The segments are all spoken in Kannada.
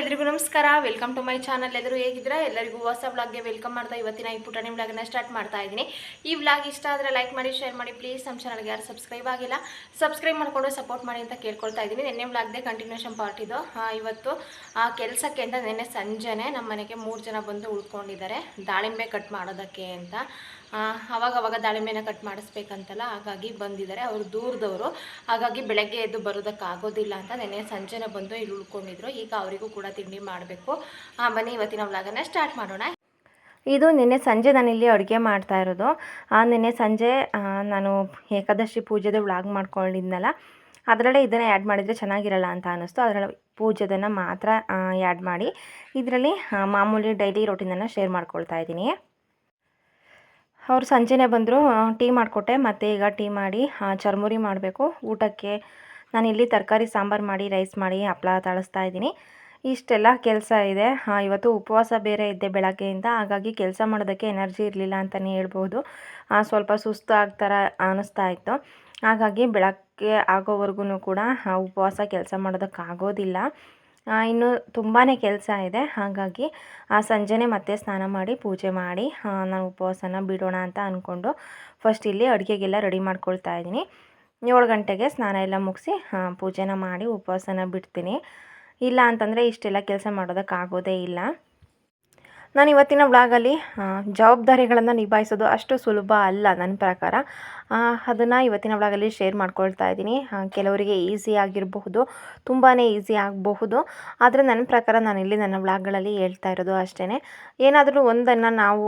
ಎಲ್ರಿಗೂ ನಮಸ್ಕಾರ. ವೆಲ್ಕಮ್ ಟು ಮೈ ಚಾನಲ್ ಎದುರು ಹೇಗಿದ್ರೆ ಎಲ್ಲರಿಗೂ ಹೊಸ ವ್ಲಾಗ್ಗೆ ವೆಲ್ಕಮ್ ಮಾಡ್ತಾ ಇವತ್ತಿನ ಈ ಪುಟಾಣಿ ವ್ಲಾಗ್ನ ಸ್ಟಾರ್ಟ್ ಮಾಡ್ತಾ ಇದ್ದೀನಿ. ಈ ವ್ಲಾಗ್ ಇಷ್ಟ ಆದರೆ ಲೈಕ್ ಮಾಡಿ ಶೇರ್ ಮಾಡಿ. ಪ್ಲೀಸ್ ನಮ್ಮ ಚಾನಲ್ಗೆ ಯಾರು ಸಬ್ಸ್ಕ್ರೈಬ್ ಆಗಿಲ್ಲ ಸಬ್ಸ್ಕ್ರೈಬ್ ಮಾಡಿಕೊಂಡು ಸಪೋರ್ಟ್ ಮಾಡಿ ಅಂತ ಕೇಳ್ಕೊಳ್ತಾ ಇದ್ದೀನಿ. ನಿನ್ನೆ ವ್ಲಾಗ್ದೆ ಕಂಟಿನ್ಯೂಷನ್ ಪಾರ್ಟ್ ಇದು. ಇವತ್ತು, ಆ, ಕೆಲಸಕ್ಕೆ ಅಂತ ನಿನ್ನೆ ಸಂಜೆನೆ ನಮ್ಮ ಮನೆಗೆ ಮೂರು ಜನ ಬಂದು ಉಳ್ಕೊಂಡಿದ್ದಾರೆ. ದಾಳಿಂಬೆ ಕಟ್ ಮಾಡೋದಕ್ಕೆ ಅಂತ. ಆ, ಅವಾಗ ದಾಳಿಂಬೆನ ಕಟ್ ಮಾಡಿಸ್ಬೇಕಂತಲ್ಲ ಹಾಗಾಗಿ ಬಂದಿದ್ದಾರೆ. ಅವರು ದೂರದವರು. ಹಾಗಾಗಿ ಬೆಳಗ್ಗೆ ಎದ್ದು ಬರೋದಕ್ಕಾಗೋದಿಲ್ಲ ಅಂತ ನೆನ್ನೆ ಸಂಜೆನೆ ಬಂದು ಇಲ್ಲಿ ಉಳ್ಕೊಂಡಿದ್ರು. ಈಗ ಅವರಿಗೂ ಕೂಡ ತಿಂಡಿ ಮಾಡಬೇಕು. ಬನ್ನಿ ಇವತ್ತಿನ ವ್ಲಾಗನ್ನ ಸ್ಟಾರ್ಟ್ ಮಾಡೋಣ. ಇದು ನಿನ್ನೆ ಸಂಜೆ ನಾನು ಇಲ್ಲಿ ಅಡುಗೆ ಮಾಡ್ತಾ ಇರೋದು. ಆ, ನಿನ್ನೆ ಸಂಜೆ ನಾನು ಏಕಾದಶಿ ಪೂಜೆದು ವ್ಲಾಗ್ ಮಾಡ್ಕೊಂಡಿದ್ನಲ್ಲ ಅದರಲ್ಲೇ ಇದನ್ನು ಆ್ಯಡ್ ಮಾಡಿದರೆ ಚೆನ್ನಾಗಿರಲ್ಲ ಅಂತ ಅನ್ನಿಸ್ತು. ಅದರಲ್ಲಿ ಪೂಜೆದನ್ನು ಮಾತ್ರ ಆ್ಯಡ್ ಮಾಡಿ ಇದರಲ್ಲಿ ಮಾಮೂಲಿ ಡೈಲಿ ರೊಟೀನನ್ನು ಶೇರ್ ಮಾಡ್ಕೊಳ್ತಾ ಇದ್ದೀನಿ. ಅವ್ರು ಸಂಜೆನೇ ಬಂದರು ಟೀ ಮಾಡಿಕೊಟ್ಟೆ. ಮತ್ತು ಈಗ ಟೀ ಮಾಡಿ ಚರ್ಮುರಿ ಮಾಡಬೇಕು. ಊಟಕ್ಕೆ ನಾನಿಲ್ಲಿ ತರಕಾರಿ, ಸಾಂಬಾರು ಮಾಡಿ, ರೈಸ್ ಮಾಡಿ ಹಪ್ಪಳ ತಾಳಿಸ್ತಾ ಇದ್ದೀನಿ. ಇಷ್ಟೆಲ್ಲ ಕೆಲಸ ಇದೆ. ಇವತ್ತು ಉಪವಾಸ ಬೇರೆ ಇದ್ದೆ ಬೆಳಗ್ಗೆಯಿಂದ. ಹಾಗಾಗಿ ಕೆಲಸ ಮಾಡೋದಕ್ಕೆ ಎನರ್ಜಿ ಇರಲಿಲ್ಲ ಅಂತಲೇ ಹೇಳ್ಬೋದು. ಸ್ವಲ್ಪ ಸುಸ್ತು ಆಗ್ತಾರ ಅನ್ನಿಸ್ತಾ ಇತ್ತು. ಹಾಗಾಗಿ ಬೆಳಗ್ಗೆ ಆಗೋವರೆಗೂ ಕೂಡ ಉಪವಾಸ ಕೆಲಸ ಮಾಡೋದಕ್ಕಾಗೋದಿಲ್ಲ. ಇನ್ನು ತುಂಬಾ ಕೆಲಸ ಇದೆ. ಹಾಗಾಗಿ ಆ ಸಂಜೆನೆ ಮತ್ತೆ ಸ್ನಾನ ಮಾಡಿ, ಪೂಜೆ ಮಾಡಿ ನಾನು ಉಪವಾಸನ ಬಿಡೋಣ ಅಂತ ಅಂದ್ಕೊಂಡು ಫಸ್ಟ್ ಇಲ್ಲಿ ಅಡುಗೆಗೆಲ್ಲ ರೆಡಿ ಮಾಡ್ಕೊಳ್ತಾ ಇದ್ದೀನಿ. ಏಳು ಗಂಟೆಗೆ ಸ್ನಾನ ಎಲ್ಲ ಮುಗಿಸಿ ಪೂಜೆನ ಮಾಡಿ ಉಪವಾಸನ ಬಿಡ್ತೀನಿ. ಇಲ್ಲ ಅಂತಂದರೆ ಇಷ್ಟೆಲ್ಲ ಕೆಲಸ ಮಾಡೋದಕ್ಕಾಗೋದೇ ಇಲ್ಲ. ನಾನು ಇವತ್ತಿನ ವ್ಲಾಗಲ್ಲಿ ಜವಾಬ್ದಾರಿಗಳನ್ನು ನಿಭಾಯಿಸೋದು ಅಷ್ಟು ಸುಲಭ ಅಲ್ಲ ನನ್ನ ಪ್ರಕಾರ. ಅದನ್ನು ಇವತ್ತಿನ ವ್ಲಾಗಲ್ಲಿ ಶೇರ್ ಮಾಡ್ಕೊಳ್ತಾ ಇದ್ದೀನಿ. ಕೆಲವರಿಗೆ ಈಸಿ ಆಗಿರಬಹುದು ತುಂಬಾ ಈಸಿ ಆಗಬಹುದು. ಆದರೆ ನನ್ನ ಪ್ರಕಾರ ನಾನು ಇಲ್ಲಿ ನನ್ನ ವ್ಲಾಗ್ಗಳಲ್ಲಿ ಹೇಳ್ತಾ ಇರೋದು ಅಷ್ಟೇ ಏನಾದರೂ ಒಂದನ್ನು ನಾವು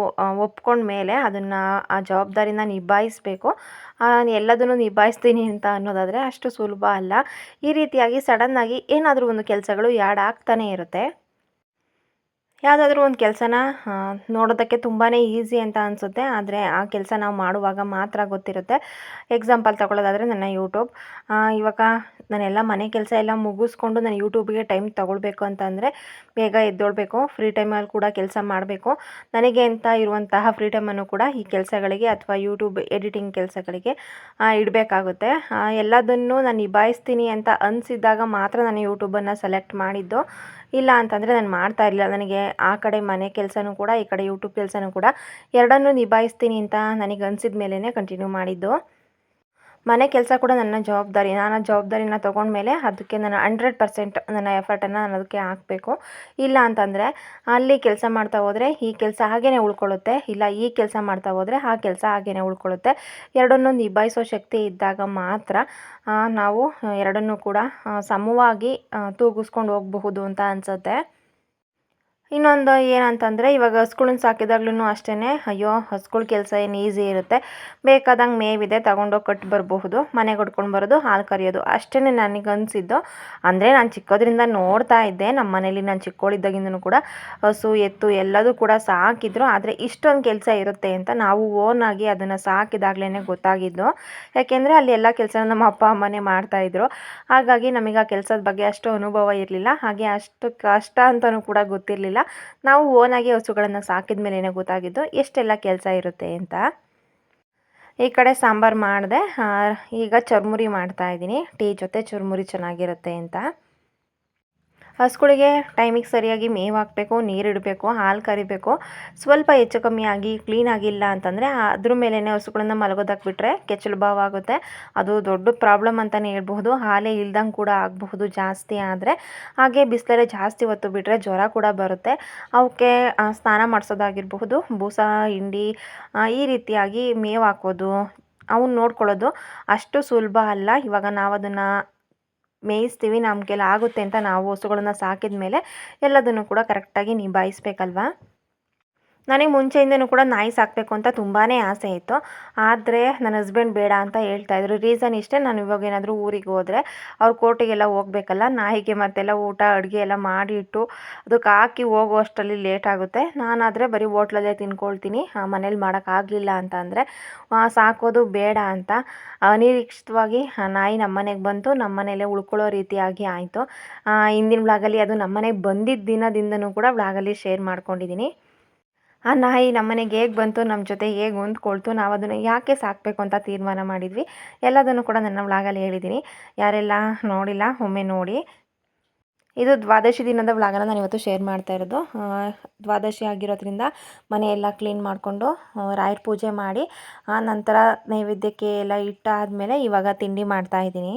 ಒಪ್ಕೊಂಡ ಮೇಲೆ ಅದನ್ನು, ಆ ಜವಾಬ್ದಾರಿನ ನಿಭಾಯಿಸಬೇಕು. ಎಲ್ಲದನ್ನು ನಿಭಾಯಿಸ್ತೀನಿ ಅಂತ ಅನ್ನೋದಾದರೆ ಅಷ್ಟು ಸುಲಭ ಅಲ್ಲ. ಈ ರೀತಿಯಾಗಿ ಸಡನ್ನಾಗಿ ಏನಾದರೂ ಒಂದು ಕೆಲಸಗಳು ಯಾಡ್ ಆಗ್ತಾನೇ ಇರುತ್ತೆ. ಯಾವುದಾದ್ರೂ ಒಂದು ಕೆಲಸನ ನೋಡೋದಕ್ಕೆ ತುಂಬಾ ಈಸಿ ಅಂತ ಅನಿಸುತ್ತೆ. ಆದರೆ ಆ ಕೆಲಸ ನಾವು ಮಾಡುವಾಗ ಮಾತ್ರ ಗೊತ್ತಿರುತ್ತೆ. ಎಕ್ಸಾಂಪಲ್ ತಗೊಳ್ಳೋದಾದರೆ ನನ್ನ ಯೂಟ್ಯೂಬ್ ಇವಾಗ ನಾನೆಲ್ಲ ಮನೆ ಕೆಲಸ ಎಲ್ಲ ಮುಗಿಸ್ಕೊಂಡು ನಾನು ಯೂಟ್ಯೂಬಿಗೆ ಟೈಮ್ ತೊಗೊಳ್ಬೇಕು ಅಂತಂದರೆ ಬೇಗ ಎದ್ದೊಳ್ಬೇಕು. ಫ್ರೀ ಟೈಮಲ್ಲಿ ಕೂಡ ಕೆಲಸ ಮಾಡಬೇಕು. ನನಗೆ ಅಂತ ಇರುವಂತಹ ಫ್ರೀ ಟೈಮನ್ನು ಕೂಡ ಈ ಕೆಲಸಗಳಿಗೆ ಅಥವಾ ಯೂಟ್ಯೂಬ್ ಎಡಿಟಿಂಗ್ ಕೆಲಸಗಳಿಗೆ ಇಡಬೇಕಾಗುತ್ತೆ. ಎಲ್ಲದನ್ನು ನಾನು ನಿಭಾಯಿಸ್ತೀನಿ ಅಂತ ಅನಿಸಿದಾಗ ಮಾತ್ರ ನಾನು ಯೂಟ್ಯೂಬನ್ನು ಸೆಲೆಕ್ಟ್ ಮಾಡಿದ್ದು. ಇಲ್ಲ ಅಂತಂದರೆ ನಾನು ಮಾಡ್ತಾ ಇರಲಿಲ್ಲ. ನನಗೆ ಆ ಕಡೆ ಮನೆ ಕೆಲಸನೂ ಕೂಡ, ಈ ಕಡೆ ಯೂಟ್ಯೂಬ್ ಕೆಲಸನೂ ಕೂಡ ಎರಡನ್ನೂ ನಿಭಾಯಿಸ್ತೀನಿ ಅಂತ ನನಗೆ ಅನಿಸಿದ ಮೇಲೇ ಕಂಟಿನ್ಯೂ ಮಾಡಿದ್ದು. ಮನೆ ಕೆಲಸ ಕೂಡ ನನ್ನ ಜವಾಬ್ದಾರಿ, ನಾನು ಆ ಜವಾಬ್ದಾರಿನ ತೊಗೊಂಡ್ಮೇಲೆ ಅದಕ್ಕೆ ನಾನು ಹಂಡ್ರೆಡ್ ಪರ್ಸೆಂಟ್ ನನ್ನ ಎಫರ್ಟನ್ನು ನಾನು ಅದಕ್ಕೆ ಹಾಕಬೇಕು. ಇಲ್ಲ ಅಂತಂದರೆ, ಅಲ್ಲಿ ಕೆಲಸ ಮಾಡ್ತಾ ಹೋದರೆ ಈ ಕೆಲಸ ಹಾಗೇ ಉಳ್ಕೊಳ್ಳುತ್ತೆ, ಇಲ್ಲ ಈ ಕೆಲಸ ಮಾಡ್ತಾ ಹೋದರೆ ಆ ಕೆಲಸ ಹಾಗೇ ಉಳ್ಕೊಳ್ಳುತ್ತೆ. ಎರಡನ್ನೂ ನಿಭಾಯಿಸೋ ಶಕ್ತಿ ಇದ್ದಾಗ ಮಾತ್ರ ನಾವು ಎರಡನ್ನೂ ಕೂಡ ಸಮವಾಗಿ ತೂಗಿಸ್ಕೊಂಡು ಹೋಗಬಹುದು ಅಂತ ಅನಿಸುತ್ತೆ. ಇನ್ನೊಂದು ಏನಂತಂದರೆ, ಇವಾಗ ಹಸ್ಗಳನ್ನ ಸಾಕಿದಾಗ್ಲೂ ಅಷ್ಟೇ ಅಯ್ಯೋ, ಹಸ್ಗಳ ಕೆಲಸ ಏನು ಈಸಿ ಇರುತ್ತೆ. ಬೇಕಾದಂಗೆ ಮೇವಿದೆ, ತಗೊಂಡೋಗಿ ಕಟ್ಟಿ ಬರಬಹುದು, ಮನೆಗೆ ಹೊಡ್ಕೊಂಡು ಬರೋದು, ಹಾಲು ಕರಿಯೋದು. ಅಷ್ಟೇ ನನಗೆ ಅನಿಸಿದ್ದು. ಅಂದರೆ ನಾನು ಚಿಕ್ಕದ್ರಿಂದ ನೋಡ್ತಾ ಇದ್ದೆ. ನಮ್ಮ ಮನೇಲಿ ನಾನು ಚಿಕ್ಕವಳಿದ್ದಾಗಿಂದನೂ ಕೂಡ ಹಸು, ಎತ್ತು ಎಲ್ಲದೂ ಕೂಡ ಸಾಕಿದ್ರು. ಆದರೆ ಇಷ್ಟೊಂದು ಕೆಲಸ ಇರುತ್ತೆ ಅಂತ ನಾವು ಓನಾಗಿ ಅದನ್ನು ಸಾಕಿದಾಗ್ಲೇ ಗೊತ್ತಾಗಿದ್ದು. ಯಾಕೆಂದರೆ ಅಲ್ಲಿ ಎಲ್ಲ ಕೆಲಸ ನಮ್ಮ ಅಪ್ಪ ಅಮ್ಮನೇ ಮಾಡ್ತಾಯಿದ್ರು ಹಾಗಾಗಿ ನಮಗೆ ಆ ಕೆಲಸದ ಬಗ್ಗೆ ಅಷ್ಟು ಅನುಭವ ಇರಲಿಲ್ಲ. ಹಾಗೆ ಅಷ್ಟು ಕಷ್ಟ ಅಂತಲೂ ಕೂಡ ಗೊತ್ತಿರಲಿಲ್ಲ. ನಾವು ಓನಾಗಿ ಹಸುಗಳನ್ನು ಸಾಕಿದ ಮೇಲೇ ಗೊತ್ತಾಗಿದ್ದು ಎಷ್ಟೆಲ್ಲ ಕೆಲಸ ಇರುತ್ತೆ ಅಂತ. ಈ ಕಡೆ ಸಾಂಬಾರು ಮಾಡಿದೆ ಈಗ ಚುರ್ಮುರಿ ಮಾಡ್ತಾ ಇದ್ದೀನಿ. ಟೀ ಜೊತೆ ಚುರ್ಮುರಿ ಚೆನ್ನಾಗಿರುತ್ತೆ ಅಂತ. ಹಸುಗಳಿಗೆ ಟೈಮಿಗೆ ಸರಿಯಾಗಿ ಮೇವು ಹಾಕಬೇಕು ನೀರಿಡಬೇಕು, ಹಾಲು ಕರಿಬೇಕು. ಸ್ವಲ್ಪ ಹೆಚ್ಚು ಕಮ್ಮಿ ಆಗಿ, ಕ್ಲೀನ್ ಆಗಿಲ್ಲ ಅಂತಂದರೆ ಅದ್ರ ಮೇಲೇ ಹಸುಗಳನ್ನ ಮಲಗೋದಕ್ಕೆ ಬಿಟ್ಟರೆ ಕೆಚ್ಚಲು ಬಾವು ಆಗುತ್ತೆ. ಅದು ದೊಡ್ಡ ಪ್ರಾಬ್ಲಮ್ ಅಂತಲೇ ಹೇಳ್ಬಹುದು. ಹಾಲೇ ಇಲ್ದಂಗೆ ಕೂಡ ಆಗಬಹುದು ಜಾಸ್ತಿ ಆದರೆ. ಹಾಗೆ ಬಿಸಿಲಲ್ಲೇ ಜಾಸ್ತಿ ಹೊತ್ತು ಬಿಟ್ಟರೆ ಜ್ವರ ಕೂಡ ಬರುತ್ತೆ. ಅವಕ್ಕೆ ಸ್ನಾನ ಮಾಡಿಸೋದಾಗಿರಬಹುದು. ಬೂಸ, ಹಿಂಡಿ ಈ ರೀತಿಯಾಗಿ ಮೇವು ಹಾಕೋದು ಅವನ್ನ ನೋಡ್ಕೊಳ್ಳೋದು ಅಷ್ಟು ಸುಲಭ ಅಲ್ಲ. ಇವಾಗ ನಾವು ಅದನ್ನು ಮೇಯಿಸ್ತೀವಿ ನಮಗೆಲ್ಲ ಆಗುತ್ತೆ ಅಂತ ನಾವು ಹಸುಗಳನ್ನ ಸಾಕಿದ ಮೇಲೆ ಎಲ್ಲದನ್ನು ಕೂಡ ಕರೆಕ್ಟಾಗಿ ನಿಭಾಯಿಸ್ಬೇಕಲ್ವಾ? ನನಗೆ ಮುಂಚೆಯಿಂದನೂ ಕೂಡ ನಾಯಿ ಸಾಕಬೇಕು ಅಂತ ತುಂಬಾ ಆಸೆ ಇತ್ತು. ಆದರೆ ನನ್ನ ಹಸ್ಬೆಂಡ್ ಬೇಡ ಅಂತ ಹೇಳ್ತಾ ಇದ್ರು. ರೀಸನ್ ಇಷ್ಟೇ, ನಾನು ಇವಾಗ ಏನಾದರೂ ಊರಿಗೆ ಹೋದರೆ ಅವ್ರ ಕೋರ್ಟಿಗೆಲ್ಲ ಹೋಗ್ಬೇಕಲ್ಲ ನಾಯಿಗೆ ಮತ್ತೆಲ್ಲ ಊಟ, ಅಡುಗೆ ಎಲ್ಲ ಮಾಡಿಟ್ಟು ಅದಕ್ಕೆ ಹಾಕಿ ಹೋಗುವಷ್ಟರಲ್ಲಿ ಲೇಟ್ ಆಗುತ್ತೆ. ನಾನಾದರೆ ಬರೀ ಹೋಟ್ಲಲ್ಲೇ ತಿನ್ಕೊಳ್ತೀನಿ. ಮನೇಲಿ ಮಾಡೋಕ್ಕಾಗಲಿಲ್ಲ ಅಂತ ಅಂದರೆ ಸಾಕೋದು ಬೇಡ ಅಂತ. ಅನಿರೀಕ್ಷಿತವಾಗಿ ಆ, ನಾಯಿ ನಮ್ಮನೆಗೆ ಬಂತು. ನಮ್ಮನೇಲೇ ಉಳ್ಕೊಳ್ಳೋ ರೀತಿಯಾಗಿ ಆಯಿತು. ಹಿಂದಿನ ಬ್ಲಾಗಲ್ಲಿ ಅದು ನಮ್ಮನೆಗೆ ಬಂದಿದ್ದ ದಿನದಿಂದನೂ ಕೂಡ ಬ್ಲಾಗಲ್ಲಿ ಶೇರ್ ಮಾಡ್ಕೊಂಡಿದ್ದೀನಿ ಆ ನಾಯಿ ನಮ್ಮನೆಗೆ ಹೇಗೆ ಬಂತು ನಮ್ಮ ಜೊತೆ ಹೇಗೆ ಹೊಂದ್ಕೊಳ್ತು, ನಾವು ಅದನ್ನು ಯಾಕೆ ಸಾಕಬೇಕು ಅಂತ ತೀರ್ಮಾನ ಮಾಡಿದ್ವಿ. ಎಲ್ಲದನ್ನು ಕೂಡ ನನ್ನ ವ್ಲಾಗಲ್ಲಿ ಹೇಳಿದ್ದೀನಿ ಯಾರೆಲ್ಲ ನೋಡಿಲ್ಲ, ಒಮ್ಮೆ ನೋಡಿ. ಇದು ದ್ವಾದಶಿ ದಿನದ ವ್ಲಾಗನ್ನು ನಾನು ಇವತ್ತು ಶೇರ್ ಮಾಡ್ತಾ ಇರೋದು. ದ್ವಾದಶಿ ಆಗಿರೋದ್ರಿಂದ ಮನೆಯೆಲ್ಲ ಕ್ಲೀನ್ ಮಾಡಿಕೊಂಡು ರಾಯರ ಪೂಜೆ ಮಾಡಿ, ಆ ನಂತರ ನೈವೇದ್ಯಕ್ಕೆ ಎಲ್ಲ ಇಟ್ಟಾದಮೇಲೆ ಇವಾಗ ತಿಂಡಿ ಮಾಡ್ತಾ ಇದ್ದೀನಿ.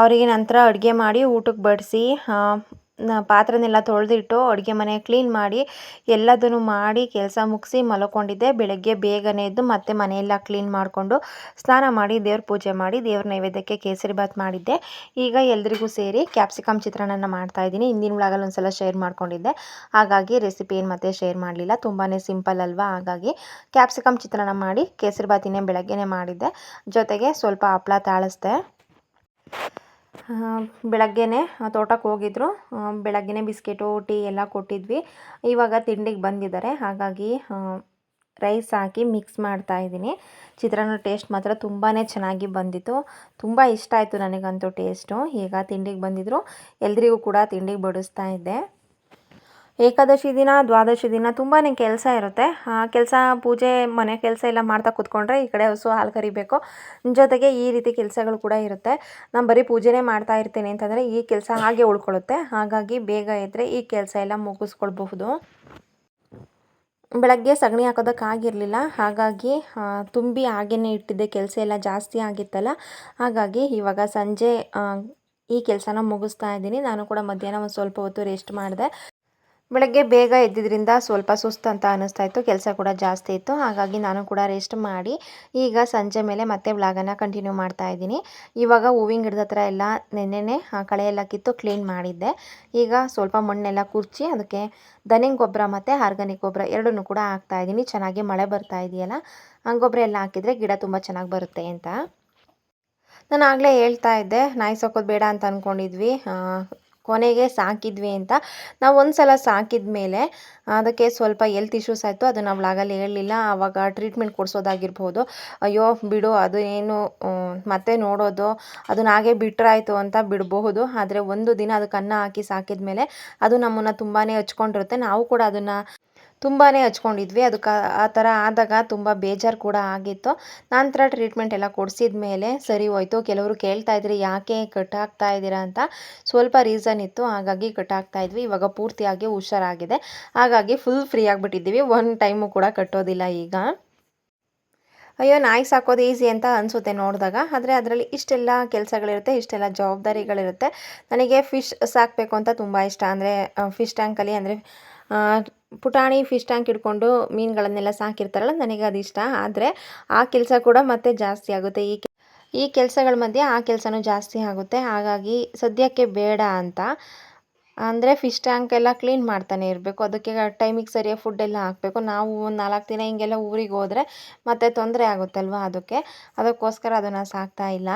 ಅವರಿಗೆ ನಂತರ ಅಡುಗೆ ಮಾಡಿ ಊಟಕ್ಕೆ ಬಡಿಸಿ ಪಾತ್ರೆನೆಲ್ಲ ತೊಳೆದಿಟ್ಟು ಅಡುಗೆ ಮನೆ ಕ್ಲೀನ್ ಮಾಡಿ ಎಲ್ಲದನ್ನು ಮಾಡಿ ಕೆಲಸ ಮುಗಿಸಿ ಮಲ್ಕೊಂಡಿದ್ದೆ. ಬೆಳಗ್ಗೆ ಬೇಗನೆ ಎದ್ದು ಮತ್ತೆ ಮನೆಯೆಲ್ಲ ಕ್ಲೀನ್ ಮಾಡಿಕೊಂಡು ಸ್ನಾನ ಮಾಡಿ ದೇವ್ರ ಪೂಜೆ ಮಾಡಿ ದೇವ್ರ ನೈವೇದ್ಯಕ್ಕೆ ಕೇಸರಿ ಬಾತ್ ಮಾಡಿದ್ದೆ. ಈಗ ಎಲ್ರಿಗೂ ಸೇರಿ ಕ್ಯಾಪ್ಸಿಕಮ್ ಚಿತ್ರಾನ್ನ ಮಾಡ್ತಾ ಇದ್ದೀನಿ. ಹಿಂದಿನ ಒಳಗಲ್ಲಿ ಒಂದ್ಸಲ ಶೇರ್ ಮಾಡ್ಕೊಂಡಿದ್ದೆ. ಹಾಗಾಗಿ ರೆಸಿಪಿ ಏನು ಮತ್ತೆ ಶೇರ್ ಮಾಡಲಿಲ್ಲ. ತುಂಬಾ ಸಿಂಪಲ್ ಅಲ್ವಾ? ಹಾಗಾಗಿ ಕ್ಯಾಪ್ಸಿಕಮ್ ಚಿತ್ರಾನ್ನ ಮಾಡಿ ಕೇಸರಿ ಬಾತಿನೇ ಬೆಳಗ್ಗೆನೇ ಮಾಡಿದ್ದೆ. ಜೊತೆಗೆ ಸ್ವಲ್ಪ ಹಪ್ಪಳ ತಾಳಿಸ್ದೆ. ಬೆಳಗ್ಗೆನೆ ತೋಟಕ್ಕೆ ಹೋಗಿದ್ರು. ಬೆಳಗ್ಗೆನೆ ಬಿಸ್ಕೆಟು, ಟೀ ಎಲ್ಲ ಕೊಟ್ಟಿದ್ವಿ. ಇವಾಗ ತಿಂಡಿಗೆ ಬಂದಿದ್ದಾರೆ. ಹಾಗಾಗಿ ರೈಸ್ ಹಾಕಿ ಮಿಕ್ಸ್ ಮಾಡ್ತಾ ಇದ್ದೀನಿ. ಚಿತ್ರಾನ್ನ ಟೇಸ್ಟ್ ಮಾತ್ರ ತುಂಬಾ ಚೆನ್ನಾಗಿ ಬಂದಿತ್ತು. ತುಂಬ ಇಷ್ಟ ಆಯಿತು ನನಗಂತೂ ಟೇಸ್ಟು. ಈಗ ತಿಂಡಿಗೆ ಬಂದಿದ್ದರು ಎಲ್ರಿಗೂ ಕೂಡ ತಿಂಡಿಗೆ ಬಡಿಸ್ತಾ ಇದ್ದೆ. ಏಕಾದಶಿ ದಿನ, ದ್ವಾದಶಿ ದಿನ ತುಂಬಾ ಕೆಲಸ ಇರುತ್ತೆ. ಕೆಲಸ, ಪೂಜೆ, ಮನೆ ಕೆಲಸ ಎಲ್ಲ ಮಾಡ್ತಾ ಕೂತ್ಕೊಂಡ್ರೆ ಈ ಕಡೆ ಹಸು, ಹಾಲು ಕರಿಬೇಕು. ಜೊತೆಗೆ ಈ ರೀತಿ ಕೆಲಸಗಳು ಕೂಡ ಇರುತ್ತೆ. ನಾನು ಬರೀ ಪೂಜೆನೇ ಮಾಡ್ತಾ ಇರ್ತೀನಿ ಅಂತಂದರೆ ಈ ಕೆಲಸ ಹಾಗೆ ಉಳ್ಕೊಳ್ಳುತ್ತೆ. ಹಾಗಾಗಿ ಬೇಗ ಇದ್ದರೆ ಈ ಕೆಲಸ ಎಲ್ಲ ಮುಗಿಸ್ಕೊಳ್ಬಹುದು. ಬೆಳಗ್ಗೆ ಸಗಣಿ ಹಾಕೋದಕ್ಕಾಗಿರಲಿಲ್ಲ ಹಾಗಾಗಿ ತುಂಬಿ ಹಾಗೇ ಇಟ್ಟಿದ್ದೆ. ಕೆಲಸ ಎಲ್ಲ ಜಾಸ್ತಿ ಆಗಿತ್ತಲ್ಲ. ಹಾಗಾಗಿ ಇವಾಗ ಸಂಜೆ ಈ ಕೆಲಸನ ಮುಗಿಸ್ತಾ ಇದ್ದೀನಿ. ನಾನು ಕೂಡ ಮಧ್ಯಾಹ್ನ ಒಂದು ಸ್ವಲ್ಪ ಹೊತ್ತು ರೆಸ್ಟ್ ಮಾಡಿದೆ. ಬೆಳಗ್ಗೆ ಬೇಗ ಎದ್ದಿದ್ದರಿಂದ ಸ್ವಲ್ಪ ಸುಸ್ತು ಅಂತ ಅನ್ನಿಸ್ತಾ ಇತ್ತು ಕೆಲಸ ಕೂಡ ಜಾಸ್ತಿ ಇತ್ತು. ಹಾಗಾಗಿ ನಾನು ಕೂಡ ರೆಸ್ಟ್ ಮಾಡಿ ಈಗ ಸಂಜೆ ಮೇಲೆ ಮತ್ತೆ ವ್ಲಾಗನ್ನು ಕಂಟಿನ್ಯೂ ಮಾಡ್ತಾ ಇದ್ದೀನಿ. ಇವಾಗ ಹೂವಿನ ಗಿಡದ ಹತ್ರ ಎಲ್ಲ ನೆನ್ನೆನೆ, ಆ, ಕಳೆ ಎಲ್ಲ ಕಿತ್ತು ಕ್ಲೀನ್ ಮಾಡಿದ್ದೆ. ಈಗ ಸ್ವಲ್ಪ ಮಣ್ಣೆಲ್ಲ ಕುರ್ಚಿ ಅದಕ್ಕೆ ದನಿಂಗ್ ಗೊಬ್ಬರ ಮತ್ತು ಆರ್ಗಾನಿಕ್ ಗೊಬ್ಬರ ಎರಡನ್ನೂ ಕೂಡ ಹಾಕ್ತಾ ಇದ್ದೀನಿ. ಚೆನ್ನಾಗಿ ಮಳೆ ಬರ್ತಾ ಇದೆಯಲ್ಲ ಆ ಗೊಬ್ಬರ ಎಲ್ಲ ಹಾಕಿದರೆ ಗಿಡ ತುಂಬ ಚೆನ್ನಾಗಿ ಬರುತ್ತೆ ಅಂತ. ನಾನು ಆಗಲೇ ಹೇಳ್ತಾ ಇದ್ದೆ ನಾಯಿ ಸಾಕೋದು ಬೇಡ ಅಂತ ಅಂದ್ಕೊಂಡಿದ್ವಿ ಕೊನೆಗೆ ಸಾಕಿದ್ವಿ ಅಂತ. ನಾವು ಒಂದು ಸಲ ಸಾಕಿದ ಮೇಲೆ ಅದಕ್ಕೆ ಸ್ವಲ್ಪ ಎಲ್ತ್ ಇಶ್ಯೂಸ್ ಆಯಿತು. ಅದನ್ನು ವ್ಲಾಗಲ್ಲಿ ಹೇಳಲಿಲ್ಲ. ಆವಾಗ ಟ್ರೀಟ್ಮೆಂಟ್ ಕೊಡಿಸೋದಾಗಿರ್ಬೋದು. ಅಯ್ಯೋ, ಬಿಡು, ಅದು ಏನು ಮತ್ತೆ ನೋಡೋದು ಅದನ್ನ ಹಾಗೆ ಬಿಟ್ಟರಾಯಿತು ಅಂತ ಬಿಡಬಹುದು. ಆದರೆ ಒಂದು ದಿನ ಅದಕ್ಕೆ ಅನ್ನ ಹಾಕಿ ಸಾಕಿದ ಮೇಲೆ ಅದು ನಮ್ಮನ್ನು ತುಂಬಾ ಹಚ್ಕೊಂಡಿರುತ್ತೆ. ನಾವು ಕೂಡ ಅದನ್ನು ತುಂಬಾ ಹಚ್ಕೊಂಡಿದ್ವಿ. ಅದಕ್ಕೆ ಆ ಥರ ಆದಾಗ ತುಂಬ ಬೇಜಾರು ಕೂಡ ಆಗಿತ್ತು. ನಂತರ ಟ್ರೀಟ್ಮೆಂಟ್ ಎಲ್ಲ ಕೊಡಿಸಿದ ಮೇಲೆ ಸರಿ ಹೋಯ್ತು. ಕೆಲವರು ಕೇಳ್ತಾ ಇದ್ರಿ, ಯಾಕೆ ಕಟ್ ಆಗ್ತಾ ಇದ್ದೀರಾ? ಅಂತ ಸ್ವಲ್ಪ ರೀಸನ್ ಇತ್ತು. ಹಾಗಾಗಿ ಕಟ್ ಆಗ್ತಾ ಇದ್ವಿ. ಇವಾಗ ಪೂರ್ತಿಯಾಗಿ ಹುಷಾರಾಗಿದೆ. ಹಾಗಾಗಿ ಫುಲ್ ಫ್ರೀ ಆಗಿಬಿಟ್ಟಿದ್ದೀವಿ. ಒನ್ ಟೈಮು ಕೂಡ ಕಟ್ಟೋದಿಲ್ಲ ಈಗ. ಅಯ್ಯೋ, ನಾಯಿ ಸಾಕೋದು ಈಸಿ ಅಂತ ಅನಿಸುತ್ತೆ ನೋಡಿದಾಗ. ಆದರೆ ಅದರಲ್ಲಿ ಇಷ್ಟೆಲ್ಲ ಕೆಲಸಗಳಿರುತ್ತೆ, ಇಷ್ಟೆಲ್ಲ ಜವಾಬ್ದಾರಿಗಳಿರುತ್ತೆ. ನನಗೆ ಫಿಶ್ ಸಾಕಬೇಕು ಅಂತ ತುಂಬ ಇಷ್ಟ. ಅಂದರೆ ಫಿಶ್ ಟ್ಯಾಂಕಲ್ಲಿ ಅಂದರೆ ಪುಟಾಣಿ, ಫಿಶ್ ಟ್ಯಾಂಕ್ ಇಟ್ಕೊಂಡು ಮೀನುಗಳನ್ನೆಲ್ಲ ಸಾಕಿರ್ತಾರಲ್ಲ, ನನಗೆ ಅದು ಇಷ್ಟ. ಆದರೆ ಆ ಕೆಲಸ ಕೂಡ ಮತ್ತೆ ಜಾಸ್ತಿ ಆಗುತ್ತೆ. ಈ ಈ ಕೆಲಸಗಳ ಮಧ್ಯೆ ಆ ಕೆಲಸನೂ ಜಾಸ್ತಿ ಆಗುತ್ತೆ. ಹಾಗಾಗಿ ಸದ್ಯಕ್ಕೆ ಬೇಡ ಅಂತ. ಅಂದರೆ ಫಿಶ್ ಟ್ಯಾಂಕ್ ಎಲ್ಲ ಕ್ಲೀನ್ ಮಾಡ್ತಾನೆ ಇರಬೇಕು. ಅದಕ್ಕೆ ಟೈಮಿಗೆ ಸರಿಯಾಗಿ ಫುಡ್ ಎಲ್ಲ ಹಾಕಬೇಕು. ನಾವು ಒಂದು ನಾಲ್ಕು ದಿನ ಹಿಂಗೆಲ್ಲ ಊರಿಗೆ ಹೋದರೆ ಮತ್ತೆ ತೊಂದರೆ ಆಗುತ್ತಲ್ವ ಅದಕ್ಕೆ? ಅದಕ್ಕೋಸ್ಕರ ಅದನ್ನು ಸಾಕ್ತಾ ಇಲ್ಲ.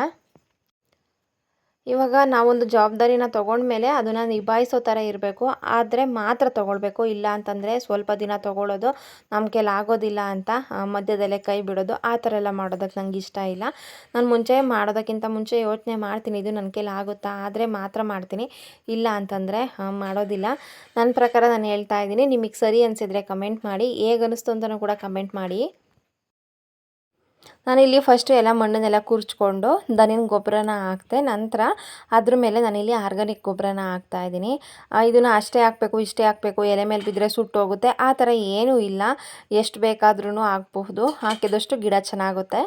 ಇವಾಗ ನಾವೊಂದು ಜವಾಬ್ದಾರಿನ ತೊಗೊಂಡ್ಮೇಲೆ ಅದನ್ನು ನಿಭಾಯಿಸೋ ಥರ ಇರಬೇಕು. ಆದರೆ ಮಾತ್ರ ತೊಗೊಳ್ಬೇಕು, ಇಲ್ಲ ಅಂತಂದರೆ ಸ್ವಲ್ಪ ದಿನ ತೊಗೊಳ್ಳೋದು ನಮ್ಮ ಕೈಲಿ ಆಗೋದಿಲ್ಲ ಅಂತ ಮಧ್ಯದಲ್ಲೇ ಕೈ ಬಿಡೋದು, ಆ ಥರ ಎಲ್ಲ ಮಾಡೋದಕ್ಕೆ ನಂಗೆ ಇಷ್ಟ ಇಲ್ಲ. ನಾನು ಮುಂಚೆ ಮಾಡೋದಕ್ಕಿಂತ ಮುಂಚೆ ಯೋಚನೆ ಮಾಡ್ತೀನಿ, ಇದು ನನ್ನ ಕೈಲಿ ಆಗುತ್ತಾ? ಆದರೆ ಮಾತ್ರ ಮಾಡ್ತೀನಿ, ಇಲ್ಲ ಅಂತಂದರೆ ಮಾಡೋದಿಲ್ಲ. ನನ್ನ ಪ್ರಕಾರ ನಾನು ಹೇಳ್ತಾ ಇದ್ದೀನಿ, ನಿಮಗೆ ಸರಿ ಅನಿಸಿದರೆ ಕಮೆಂಟ್ ಮಾಡಿ, ಹೇಗೆ ಅನ್ನಿಸ್ತು ಅಂತಲೂ ಕೂಡ ಕಮೆಂಟ್ ಮಾಡಿ. ನಾನಿಲ್ಲಿ ಫಸ್ಟು ಎಲ್ಲ ಮಣ್ಣನ್ನೆಲ್ಲ ಕೂರ್ಚ್ಕೊಂಡು ದನಿನ ಗೊಬ್ಬರನ ಹಾಕ್ತೆ. ನಂತರ ಅದ್ರ ಮೇಲೆ ನಾನಿಲ್ಲಿ ಆರ್ಗಾನಿಕ್ ಗೊಬ್ಬರನ ಹಾಕ್ತಾ ಇದ್ದೀನಿ. ಇದನ್ನು ಅಷ್ಟೇ ಹಾಕಬೇಕು, ಇಷ್ಟೇ ಹಾಕಬೇಕು. ಎಲೆ ಮೇಲೆ ಬಿದ್ದರೆ ಸುಟ್ಟೋಗುತ್ತೆ ಆ ಥರ ಏನೂ ಇಲ್ಲ. ಎಷ್ಟು ಬೇಕಾದ್ರೂ ಹಾಕ್ಬಹುದು. ಹಾಕಿದಷ್ಟು ಗಿಡ ಚೆನ್ನಾಗುತ್ತೆ.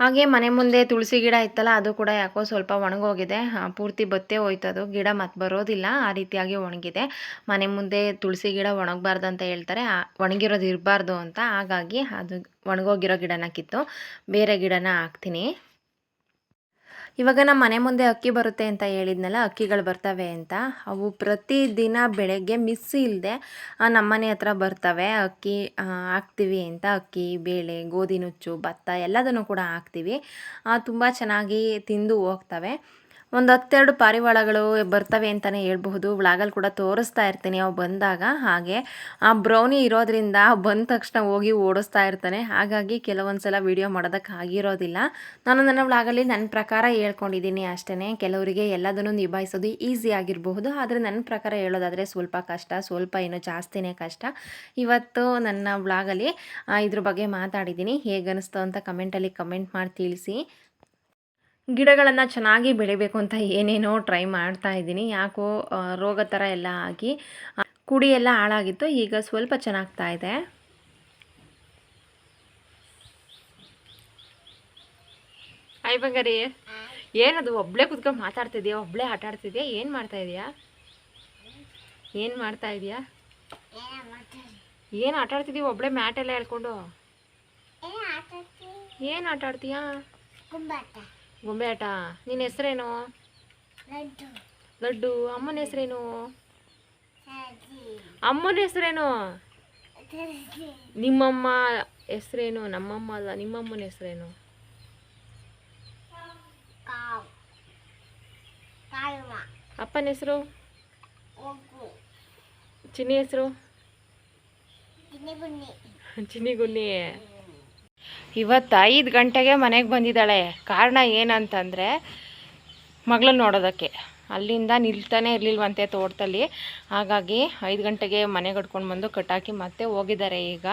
ಹಾಗೆ ಮನೆ ಮುಂದೆ ತುಳಸಿ ಗಿಡ ಇತ್ತಲ್ಲ, ಅದು ಕೂಡ ಯಾಕೋ ಸ್ವಲ್ಪ ಒಣಗೋಗಿದೆ. ಪೂರ್ತಿ ಬತ್ತೆ ಅದು ಗಿಡ ಮತ್ತೆ ಬರೋದಿಲ್ಲ, ಆ ರೀತಿಯಾಗಿ ಒಣಗಿದೆ. ಮನೆ ಮುಂದೆ ತುಳಸಿ ಗಿಡ ಒಣಗಬಾರ್ದು ಅಂತ ಹೇಳ್ತಾರೆ. ಒಣಗಿರೋದು ಇರಬಾರ್ದು ಅಂತ. ಹಾಗಾಗಿ ಅದು ಒಣಗೋಗಿರೋ ಗಿಡನ ಕಿತ್ತು. ಬೇರೆ ಗಿಡನ ಹಾಕ್ತೀನಿ. ಇವಾಗ ನಮ್ಮ ಮನೆ ಮುಂದೆ ಅಕ್ಕಿ ಬರುತ್ತೆ ಅಂತ ಹೇಳಿದ್ನಲ್ಲ, ಅಕ್ಕಿಗಳು ಬರ್ತವೆ ಅಂತ. ಅವು ಪ್ರತಿದಿನ ಬೆಳಗ್ಗೆ ಮಿಸ್ ಇಲ್ಲದೆ ನಮ್ಮನೆ ಹತ್ರ ಬರ್ತವೆ. ಅಕ್ಕಿ ಹಾಕ್ತೀವಿ ಅಂತ. ಅಕ್ಕಿ, ಬೇಳೆ, ಗೋಧಿ ನುಚ್ಚು, ಭತ್ತ ಎಲ್ಲದನ್ನು ಕೂಡ ಹಾಕ್ತೀವಿ. ತುಂಬ ಚೆನ್ನಾಗಿ ತಿಂದು ಹೋಗ್ತವೆ. ಒಂದು ಹತ್ತೆರಡು ಪಾರಿವಾಳಗಳು ಬರ್ತವೆ ಅಂತಲೇ ಹೇಳ್ಬಹುದು. ವ್ಲಾಗಲ್ಲಿ ಕೂಡ ತೋರಿಸ್ತಾ ಇರ್ತೀನಿ. ಅವು ಬಂದಾಗ ಹಾಗೆ ಆ ಬ್ರೌನಿ ಇರೋದ್ರಿಂದ ಬಂದ ತಕ್ಷಣ ಹೋಗಿ ಓಡಿಸ್ತಾ ಇರ್ತಾನೆ. ಹಾಗಾಗಿ ಕೆಲವೊಂದು ಸಲ ವೀಡಿಯೋ ಮಾಡೋದಕ್ಕೆ ಆಗಿರೋದಿಲ್ಲ. ನಾನು ನನ್ನ ವ್ಲಾಗಲ್ಲಿ ನನ್ನ ಪ್ರಕಾರ ಹೇಳ್ಕೊಂಡಿದ್ದೀನಿ ಅಷ್ಟೇ ಕೆಲವರಿಗೆ ಎಲ್ಲದನ್ನು ನಿಭಾಯಿಸೋದು ಈಸಿ ಆಗಿರಬಹುದು. ಆದರೆ ನನ್ನ ಪ್ರಕಾರ ಹೇಳೋದಾದರೆ ಸ್ವಲ್ಪ ಕಷ್ಟ, ಸ್ವಲ್ಪ ಏನು ಜಾಸ್ತಿನೇ ಕಷ್ಟ. ಇವತ್ತು ನನ್ನ ವ್ಲಾಗಲ್ಲಿ ಇದ್ರ ಬಗ್ಗೆ ಮಾತಾಡಿದ್ದೀನಿ. ಹೇಗೆ ಅನ್ನಿಸ್ತು ಅಂತ ಕಮೆಂಟಲ್ಲಿ ಕಮೆಂಟ್ ಮಾಡಿ ತಿಳಿಸಿ. ಗಿಡಗಳನ್ನು ಚೆನ್ನಾಗಿ ಬೆಳಿಬೇಕು ಅಂತ ಏನೇನೋ ಟ್ರೈ ಮಾಡ್ತಾ ಇದ್ದೀನಿ. ಯಾಕೋ ರೋಗ ಥರ ಎಲ್ಲ ಆಗಿ ಕುಡಿಯೆಲ್ಲ ಕುಡಿ ಎಲ್ಲ ಹಾಳಾಗಿತ್ತು. ಈಗ ಸ್ವಲ್ಪ ಚೆನ್ನಾಗ್ತಾ ಇದೆ. ಐ ಬಂಗಾರಿ. ಏನದು ಒಬ್ಳೆ ಕುತ್ಕೊಂಡು ಮಾತಾಡ್ತಿದ್ಯಾ? ಒಬ್ಳೆ ಆಟ ಆಡ್ತಿದ್ಯಾ? ಏನು ಮಾಡ್ತಾ ಇದೆಯಾ? ಏನು ಮಾಡ್ತಾ ಇದೆಯಾ? ಏನು ಆಟ ಆಡ್ತಿದ್ಯಾ? ಒಬ್ಳೆ ಮ್ಯಾಟೆಲ್ಲ ಹೇಳ್ಕೊಂಡು ಏನು ಆಟ ಆಡ್ತೀಯಾ? ಗೊಂಬೆ ಆಟ ನಿನ್ನ ಹೆಸರೇನು ಲಡ್ಡು ಅಮ್ಮನ ಹೆಸರೇನು ಅಮ್ಮನ ಹೆಸರೇನು ನಿಮ್ಮಮ್ಮ ಹೆಸರೇನು ನಮ್ಮಮ್ಮ ಅಲ್ಲ ನಿಮ್ಮಮ್ಮನ ಹೆಸರೇನು ಅಪ್ಪನ ಹೆಸರು ಚಿನ್ನಿ ಹೆಸರು ಚಿನ್ನಿಗುನ್ನಿ ಇವತ್ತು ಐದು ಗಂಟೆಗೆ ಮನೆಗೆ ಬಂದಿದ್ದಾಳೆ. ಕಾರಣ ಏನಂತಂದರೆ ಮಗಳನ್ನ ನೋಡೋದಕ್ಕೆ. ಅಲ್ಲಿಂದ ನಿಲ್ತಾನೆ ಇರಲಿಲ್ವಂತೆ ತೋಟದಲ್ಲಿ. ಹಾಗಾಗಿ ಐದು ಗಂಟೆಗೆ ಮನೆಗೆ ಕಟ್ಕೊಂಡು ಬಂದು ಕಟ್ಟಾಕಿ ಮತ್ತೆ ಹೋಗಿದ್ದಾರೆ ಈಗ.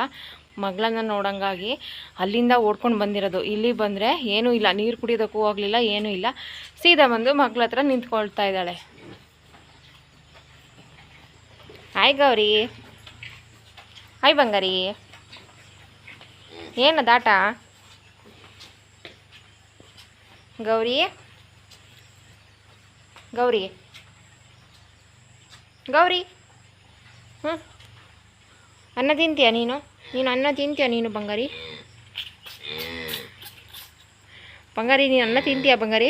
ಮಗಳನ್ನ ನೋಡಂಗಾಗಿ ಅಲ್ಲಿಂದ ಓಡ್ಕೊಂಡು ಬಂದಿರೋದು. ಇಲ್ಲಿ ಬಂದರೆ ಏನೂ ಇಲ್ಲ. ನೀರು ಕುಡಿಯೋದಕ್ಕೂ ಹೋಗಲಿಲ್ಲ ಏನೂ ಇಲ್ಲ. ಸೀದಾ ಬಂದು ಮಗಳ ಹತ್ರ ನಿಂತ್ಕೊಳ್ತಾ ಇದ್ದಾಳೆ. ಹಾಯ್ ಗೌರಿ. ಹಾಯ್ ಬಂಗಾರಿ. ಏನದಾಟ ಗೌರಿ? ಗೌರಿ? ಗೌರಿ? ಹ್ಞೂ ಅನ್ನ ತಿಂತೀಯ ನೀನು? ನೀನು ಅನ್ನ ತಿಂತೀಯ ನೀನು ಬಂಗಾರಿ? ಬಂಗಾರಿ, ನೀನು ಅನ್ನ ತಿಂತೀಯ ಬಂಗಾರಿ?